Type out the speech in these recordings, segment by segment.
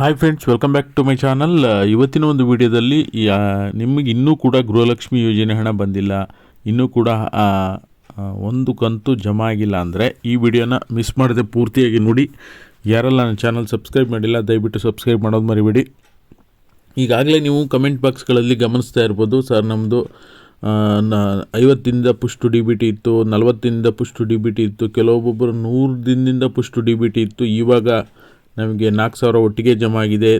Hi friends welcome back to my channel ಇವತ್ತಿನ ಒಂದು ವಿಡಿಯೋದಲ್ಲಿ ನಿಮಗೆ ಇನ್ನೂ ಕೂಡ ಗೃಹಲಕ್ಷ್ಮಿ ಯೋಜನೆ ಹಣ ಬಂದಿಲ್ಲ. ಇನ್ನೂ ಕೂಡ ಒಂದು ಕಂತು ಜಮಾ ಆಗಿಲ್ಲ ಅಂದರೆ ಈ ವಿಡಿಯೋನ ಮಿಸ್ ಮಾಡದೆ ಪೂರ್ತಿಯಾಗಿ ನೋಡಿ. ಯಾರೆಲ್ಲ ನನ್ನ ಚಾನಲ್ ಸಬ್ಸ್ಕ್ರೈಬ್ ಮಾಡಿಲ್ಲ, ದಯವಿಟ್ಟು ಸಬ್ಸ್ಕ್ರೈಬ್ ಮಾಡೋದು ಮರಿಬೇಡಿ. ಈಗಾಗಲೇ ನೀವು ಕಮೆಂಟ್ ಬಾಕ್ಸ್ಗಳಲ್ಲಿ ಗಮನಿಸ್ತಾ ಇರ್ಬೋದು, ಸರ್ ನಮ್ಮದು ಐವತ್ತಿಂದ ಪುಷ್ಟು ಡಿ ಬಿ ಟಿ ಇತ್ತು ನಲವತ್ತಿಂದ ಪುಷ್ಟು ಡಿ ಬಿ ಟಿ ಇತ್ತು ಕೆಲವೊಬ್ಬೊಬ್ಬರು ನೂರು ದಿನದಿಂದ ಪುಷ್ಟು ಡಿ ಬಿ ಟಿ ಇತ್ತು, ಇವಾಗ ನಮಗೆ ನಾಲ್ಕು ಸಾವಿರ ಒಟ್ಟಿಗೆ ಜಮಾ ಆಗಿದೆ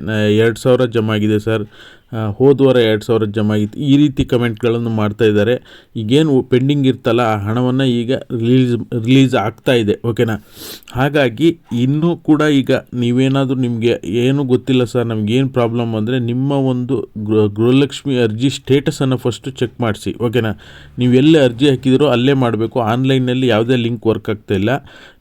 ಎರಡು ಸಾವಿರ ಜಮಾ ಆಗಿದೆ ಸರ್. ಆ, ಹೋದ ವಾರ ಎರಡು ಸಾವಿರ ಜಮಾ ಆಗಿತ್ತು ಈ ರೀತಿ ಕಮೆಂಟ್ಗಳನ್ನು ಮಾಡ್ತಾ ಇದ್ದಾರೆ. ಈಗೇನು ಪೆಂಡಿಂಗ್ ಇರ್ತಲ್ಲ ಆ ಹಣವನ್ನು ಈಗ ರಿಲೀಸ್ ರಿಲೀಸ್ ಆಗ್ತಾ ಇದೆ ಓಕೆನಾ? ಹಾಗಾಗಿ ಇನ್ನೂ ಕೂಡ ಈಗ ನೀವೇನಾದರೂ ನಿಮಗೆ ಏನು ಗೊತ್ತಿಲ್ಲ ಸರ್ ನಮಗೇನು ಪ್ರಾಬ್ಲಮ್ ಅಂದರೆ ನಿಮ್ಮ ಒಂದು ಗೃಹ ಗೃಹಲಕ್ಷ್ಮಿ ಅರ್ಜಿ ಸ್ಟೇಟಸನ್ನು ಫಸ್ಟು ಚೆಕ್ ಮಾಡಿಸಿ ಓಕೆನಾ? ನೀವು ಎಲ್ಲಿ ಅರ್ಜಿ ಹಾಕಿದಿರೋ ಅಲ್ಲೇ ಮಾಡಬೇಕು. ಆನ್ಲೈನಲ್ಲಿ ಯಾವುದೇ ಲಿಂಕ್ ವರ್ಕ್ ಆಗ್ತಾ ಇಲ್ಲ.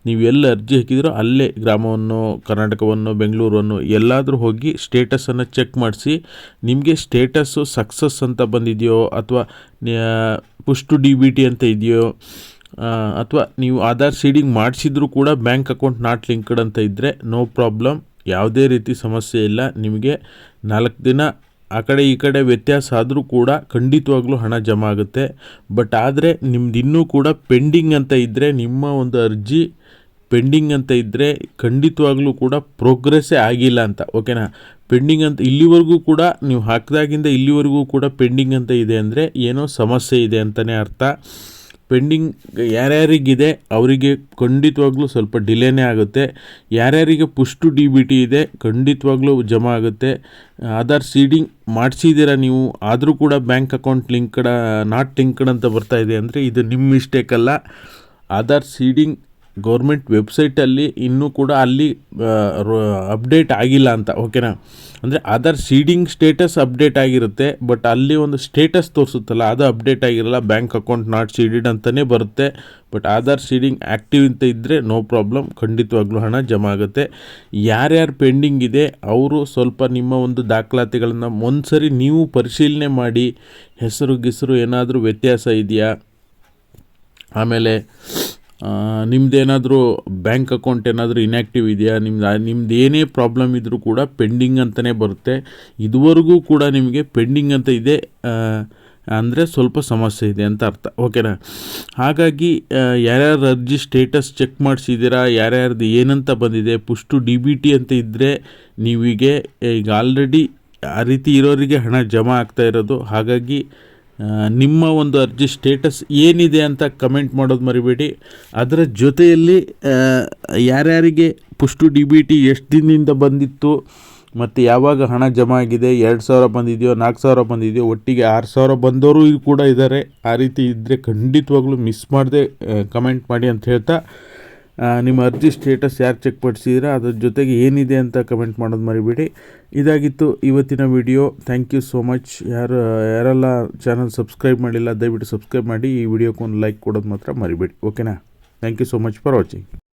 ನೀವು ಎಲ್ಲಿ ಅರ್ಜಿ ಹಾಕಿದಿರೋ ಅಲ್ಲೇ ಗ್ರಾಮವನ್ನು ಕರ್ನಾಟಕವನ್ನು ಬೆಂಗಳೂರನ್ನು ಎಲ್ಲಾದರೂ ಹೋಗಿ ಸ್ಟೇಟಸನ್ನು ಚೆಕ್ ಮಾಡಿಸಿ ನಿಮಗೆ ಸ್ಟೇಟಸ್ಸು ಸಕ್ಸಸ್ ಅಂತ ಬಂದಿದೆಯೋ ಅಥವಾ ಪುಷ್ಟು ಡಿ ಬಿ ಟಿ ಅಂತ ಇದೆಯೋ ಅಥವಾ ನೀವು ಆಧಾರ್ ಸೀಡಿಂಗ್ ಮಾಡಿಸಿದ್ರೂ ಕೂಡ ಬ್ಯಾಂಕ್ ಅಕೌಂಟ್ ನಾಟ್ ಲಿಂಕ್ಡ್ ಅಂತ ಇದ್ದರೆ ನೋ ಪ್ರಾಬ್ಲಮ್ ಯಾವುದೇ ರೀತಿ ಸಮಸ್ಯೆ ಇಲ್ಲ. ನಿಮಗೆ ನಾಲ್ಕು ದಿನ ಆ ಕಡೆ ಈ ಕಡೆ ವ್ಯತ್ಯಾಸ ಆದರೂ ಕೂಡ ಖಂಡಿತವಾಗ್ಲೂ ಹಣ ಜಮಾ ಆಗುತ್ತೆ. ಬಟ್ ಆದರೆ ನಿಮ್ದು ಇನ್ನೂ ಕೂಡ ಪೆಂಡಿಂಗ್ ಅಂತ ಇದ್ದರೆ ನಿಮ್ಮ ಒಂದು ಅರ್ಜಿ ಪೆಂಡಿಂಗ್ ಅಂತ ಇದ್ದರೆ ಖಂಡಿತವಾಗ್ಲೂ ಕೂಡ ಪ್ರೋಗ್ರೆಸ್ಸೇ ಆಗಿಲ್ಲ ಅಂತ. ಓಕೆನಾ ಪೆಂಡಿಂಗ್ ಅಂತ ಇಲ್ಲಿವರೆಗೂ ಕೂಡ ನೀವು ಹಾಕಿದಾಗಿಂದ ಇಲ್ಲಿವರೆಗೂ ಕೂಡ ಪೆಂಡಿಂಗ್ ಅಂತ ಇದೆ ಅಂದರೆ ಏನೋ ಸಮಸ್ಯೆ ಇದೆ ಅಂತಲೇ ಅರ್ಥ. ಪೆಂಡಿಂಗ್ ಯಾರ್ಯಾರಿಗಿದೆ ಅವರಿಗೆ ಖಂಡಿತವಾಗ್ಲೂ ಸ್ವಲ್ಪ ಡಿಲೇನೇ ಆಗುತ್ತೆ. ಯಾರ್ಯಾರಿಗೆ ಪುಷ್ಟು ಡಿ ಬಿ ಟಿ ಇದೆ ಖಂಡಿತವಾಗ್ಲೂ ಜಮಾ ಆಗುತ್ತೆ. ಆಧಾರ್ ಸೀಡಿಂಗ್ ಮಾಡಿಸಿದ್ದೀರಾ ನೀವು? ಆದರೂ ಕೂಡ bank account linked, not linked ಅಂತ ಬರ್ತಾ ಇದೆ ಅಂದರೆ ಇದು ನಿಮ್ಮ ಮಿಸ್ಟೇಕ್ ಅಲ್ಲ. ಆಧಾರ್ ಸೀಡಿಂಗ್ ಗೌರ್ಮೆಂಟ್ ವೆಬ್ಸೈಟಲ್ಲಿ ಇನ್ನೂ ಕೂಡ ಅಲ್ಲಿ ಅಪ್ಡೇಟ್ ಆಗಿಲ್ಲ ಅಂತ, ಓಕೆನಾ? ಅಂದರೆ ಆಧಾರ್ ಸೀಡಿಂಗ್ ಸ್ಟೇಟಸ್ ಅಪ್ಡೇಟ್ ಆಗಿರುತ್ತೆ, ಬಟ್ ಅಲ್ಲಿ ಒಂದು ಸ್ಟೇಟಸ್ ತೋರಿಸುತ್ತಲ್ಲ, ಅದು ಅಪ್ಡೇಟ್ ಆಗಿರಲ್ಲ, ಬ್ಯಾಂಕ್ ಅಕೌಂಟ್ ನಾಟ್ ಸೀಡಿಡ್ ಅಂತಲೇ ಬರುತ್ತೆ. ಬಟ್ ಆಧಾರ್ ಸೀಡಿಂಗ್ ಆ್ಯಕ್ಟಿವ್ ಅಂತ ಇದ್ದರೆ ನೋ ಪ್ರಾಬ್ಲಮ್, ಖಂಡಿತವಾಗ್ಲೂ ಹಣ ಜಮಾ ಆಗುತ್ತೆ. ಯಾರ್ಯಾರು ಪೆಂಡಿಂಗ್ ಇದೆ, ಅವರು ಸ್ವಲ್ಪ ನಿಮ್ಮ ಒಂದು ದಾಖಲಾತಿಗಳನ್ನು ಒಂದ್ಸರಿ ನೀವು ಪರಿಶೀಲನೆ ಮಾಡಿ, ಹೆಸರು ಗಿಸರು ಏನಾದರೂ ವ್ಯತ್ಯಾಸ ಇದೆಯಾ? ಆಮೇಲೆ ನಿಮ್ಮದೇನಾದರೂ ಬ್ಯಾಂಕ್ ಅಕೌಂಟ್ ಏನಾದರೂ ಇನ್ಯಾಕ್ಟಿವ್ ಇದೆಯಾ? ನಿಮ್ದು ನಿಮ್ದು ಏನೇ ಪ್ರಾಬ್ಲಮ್ ಇದ್ದರೂ ಕೂಡ ಪೆಂಡಿಂಗ್ ಅಂತಲೇ ಬರುತ್ತೆ. ಇದುವರೆಗೂ ಕೂಡ ನಿಮಗೆ ಪೆಂಡಿಂಗ್ ಅಂತ ಇದೆ ಅಂದರೆ ಸ್ವಲ್ಪ ಸಮಸ್ಯೆ ಇದೆ ಅಂತ ಅರ್ಥ. ಓಕೆನಾ ಹಾಗಾಗಿ ಯಾರ್ಯಾರು ಅರ್ಜಿ ಸ್ಟೇಟಸ್ ಚೆಕ್ ಮಾಡಿಸಿದ್ದೀರಾ ಯಾರ್ಯಾರ್ದು ಏನಂತ ಬಂದಿದೆ ಪುಷ್ಟು ಡಿ ಬಿ ಟಿ ಅಂತ ಇದ್ದರೆ ನೀವೀಗೆ, ಈಗ ಆಲ್ರೆಡಿ ಆ ರೀತಿ ಇರೋರಿಗೆ ಹಣ ಜಮಾ ಆಗ್ತಾ ಇರೋದು. ಹಾಗಾಗಿ ನಿಮ್ಮ ಒಂದು ಅರ್ಜಿ ಸ್ಟೇಟಸ್ ಏನಿದೆ ಅಂತ ಕಮೆಂಟ್ ಮಾಡೋದು ಮರಿಬೇಡಿ. ಅದರ ಜೊತೆಯಲ್ಲಿ ಯಾರ್ಯಾರಿಗೆ ಪುಷ್ಟು ಡಿ ಬಿ ಟಿ ಎಷ್ಟು ದಿನದಿಂದ ಬಂದಿತ್ತು, ಮತ್ತು ಯಾವಾಗ ಹಣ ಜಮಾ ಆಗಿದೆ, ಎರಡು ಸಾವಿರ ಬಂದಿದೆಯೋ, ನಾಲ್ಕು ಸಾವಿರ ಬಂದಿದೆಯೋ, ಒಟ್ಟಿಗೆ ಆರು ಸಾವಿರ ಬಂದವರು ಕೂಡ ಇದ್ದಾರೆ. ಆ ರೀತಿ ಇದ್ದರೆ ಖಂಡಿತವಾಗ್ಲೂ ಮಿಸ್ ಮಾಡದೆ ಕಮೆಂಟ್ ಮಾಡಿ ಅಂತ ಹೇಳ್ತಾ ನಿಮ್ಮ ಅರ್ಜಿ ಸ್ಟೇಟಸ್ ಯಾರು ಚೆಕ್ ಪಡಿಸಿದ್ರೆ, ಅದ್ರ ಜೊತೆಗೆ ಏನಿದೆ ಅಂತ ಕಮೆಂಟ್ ಮಾಡೋದು ಮರಿಬೇಡಿ. ಇದಾಗಿತ್ತು ಇವತ್ತಿನ video thank you so much ಯಾರು, ಯಾರೆಲ್ಲ ಚಾನಲ್ ಸಬ್ಸ್ಕ್ರೈಬ್ ಮಾಡಿಲ್ಲ, ದಯವಿಟ್ಟು ಸಬ್ಸ್ಕ್ರೈಬ್ ಮಾಡಿ, ಈ ವಿಡಿಯೋಕ್ಕೊಂದು ಲೈಕ್ ಕೊಡೋದು ಮಾತ್ರ ಮರಿಬೇಡಿ. ಓಕೆನಾ thank you so much for watching